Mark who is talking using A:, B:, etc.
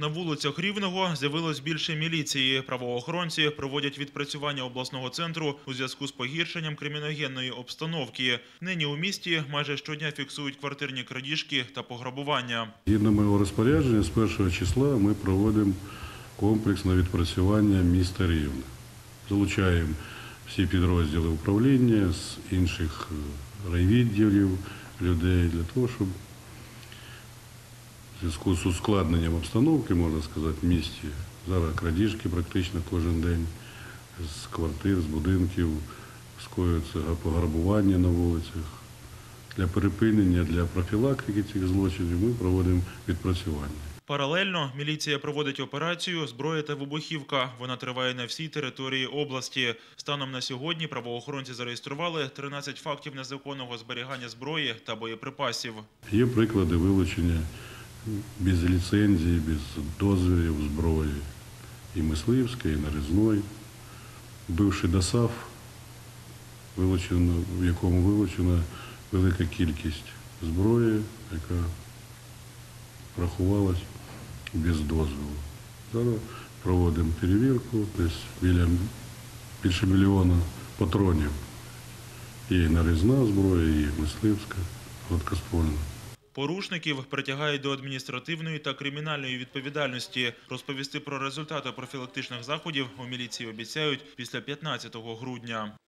A: На вулицях Рівного з'явилось більше міліції. Правоохоронці проводять відпрацювання обласного центру у зв'язку з погіршенням криміногенної обстановки. Нині у місті майже щодня фіксують квартирні крадіжки та пограбування.
B: Згідно моєго розпорядження, з першого числа ми проводимо комплексне відпрацювання міста Рівне. Залучаємо всі підрозділи управління з інших е, райвідділів людей для того, щоб в зв'язку з ускладненням обстановки, можна сказати, в місті. Зараз крадіжки практично кожен день з квартир, з будинків, скоюються пограбування на вулицях. Для припинення, для профілактики цих злочинів ми проводимо відпрацювання.
A: Паралельно міліція проводить операцію зброя та вибухівка. Вона триває на всій території області. Станом на сьогодні правоохоронці зареєстрували 13 фактів незаконного зберігання зброї та боєприпасів.
B: Є приклади вилучення без ліцензії, без дозволів зброї і мисливської, і нарізної. Бивший ДОСАВ, в якому вилучена велика кількість зброї, яка рахувалась без дозволу. Зараз проводимо перевірку, десь біля більше мільйона патронів. І нарізна зброя, і мисливська, гладкоствольна.
A: Порушників притягають до адміністративної та кримінальної відповідальності. Розповісти про результати профілактичних заходів у міліції обіцяють після 15 грудня.